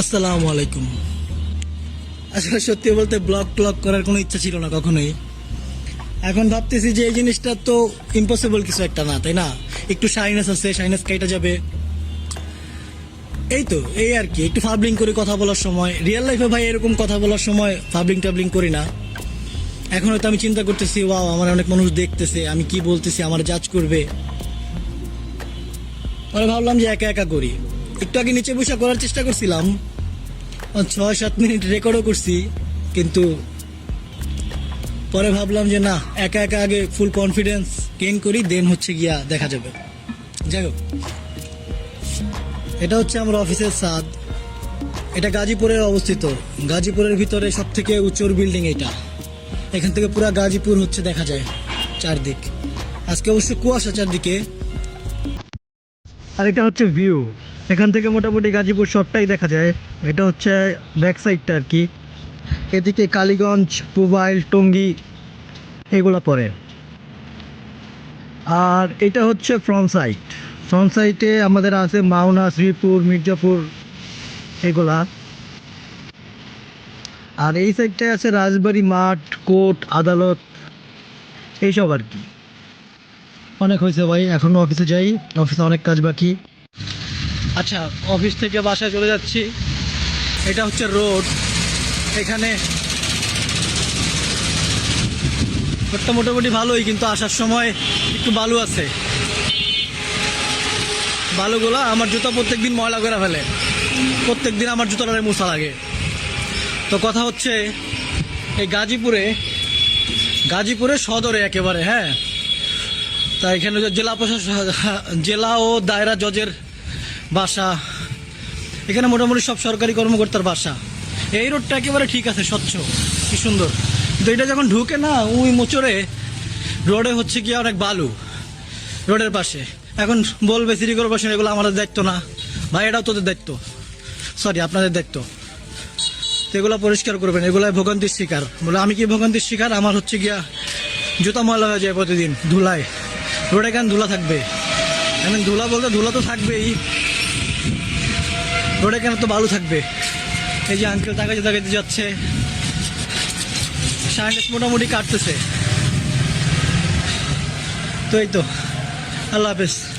আসসালামু আলাইকুম। আসলে সত্যি বলতে ব্লগ ট্লগ করার কোনো ইচ্ছা ছিল না কখনোই। এখন ভাবতেছি যে এই জিনিসটা তো ইম্পসিবল কিছু একটা না, তাই না? একটু শাইনেস আছে শাইনেস কেটে যাবে। এই তো, এই আর কি, একটু ফাবলিং করে কথা বলার সময়। রিয়েল লাইফে ভাই এরকম কথা বলার সময় ফাবলিং টাবলিং করি না। এখন হয়তো আমি চিন্তা করতেছি ওয়াও আমার অনেক মানুষ দেখতেছে, আমি কি বলতেছি, আমার জাজ করবে। পরে ভাবলাম যে একা একা করি। একটু আগে নিচে বসে করার চেষ্টা করছিলাম। ছয়, সাত মিনিট রেকর্ডও করছি, কিন্তু পরে ভাবলাম যে না, একা একা আগে ফুল কনফিডেন্স গেইন করি দেন হচ্ছে গিয়া দেখা যাবে। যাই হোক। এটা হচ্ছে আমার অফিসের ছাদ এটা গাজীপুরের অবস্থিত। গাজীপুরের ভিতরে সব থেকে উঁচুর বিল্ডিং এটা। এখান থেকে পুরো গাজীপুর হচ্ছে দেখা যায়, চারদিক। আজকে অবশ্য কুয়াশা চারদিকে। আর এটা হচ্ছে ভিউ এখান থেকে মোটামুটি গাজীপুর সবটাই দেখা যায়। এটা হচ্ছে ব্যাক সাইডটা আর কি। এদিকে কালীগঞ্জ, পুবাইল, টঙ্গী, এগুলো পড়ে আর এটা হচ্ছে ফ্রন্ট সাইড ফ্রন্ট সাইডে আমাদের আছে মাওনা, শ্রীপুর, মির্জাপুর, এগুলা। আর এই সাইডটায় আছে রাজবাড়ি, মাঠ, কোর্ট, আদালত, এইসব আর কি। অনেক হয়েছে ভাই, এখনও অফিসে যাই। অফিসে অনেক কাজ বাকি। আচ্ছা অফিস থেকে বাসায় চলে যাচ্ছি। এটা হচ্ছে রোড এখানে রোডটা মোটামুটি ভালোই, কিন্তু আসার সময় একটু বালু আছে। বালুগুলো আমার জুতা প্রত্যেক দিন ময়লা করে ফেলে। প্রত্যেক দিন আমার জুতাটারে মোছা লাগে। তো কথা হচ্ছে, এই গাজীপুরে গাজীপুরে সদরে একেবারে হ্যাঁ? তা এখানে জেলা প্রশাসন জেলা ও দায়রা জজের বাসা। এখানে মোটামুটি সব সরকারি কর্মকর্তার বাসা। এই রোডটা একেবারে ঠিক আছে, স্বচ্ছ। কি সুন্দর। কিন্তু এটা যখন ঢুকে না ওই মোচরে রোডে হচ্ছে কি অনেক বালু রোডের পাশে। এখন বলবে সিটি কর্পোরেশন এগুলো আমাদের দায়িত্ব না। ভাই, এটাও তোদের দায়িত্ব। সরি আপনাদের দায়িত্ব। তো এগুলো পরিষ্কার করবেন এগুলো ভোগান্তির শিকার। বলে, আমি কি ভোগান্তির শিকার? আমার হচ্ছে গিয়া জুতা ময়লা হয়ে যায় প্রতিদিন ধুলায়। রোডে কেন ধুলা থাকবে? এখন ধুলা বলতে ধুলা তো থাকবেই। রোডে কেন তো বালু থাকবে? এই যে আঙ্কেল তাকাতে তাকাতে যাচ্ছে। সাইন্ডেস মোটামুটি কাটতেছে। তো এই তো। আল্লাহ হাফেজ।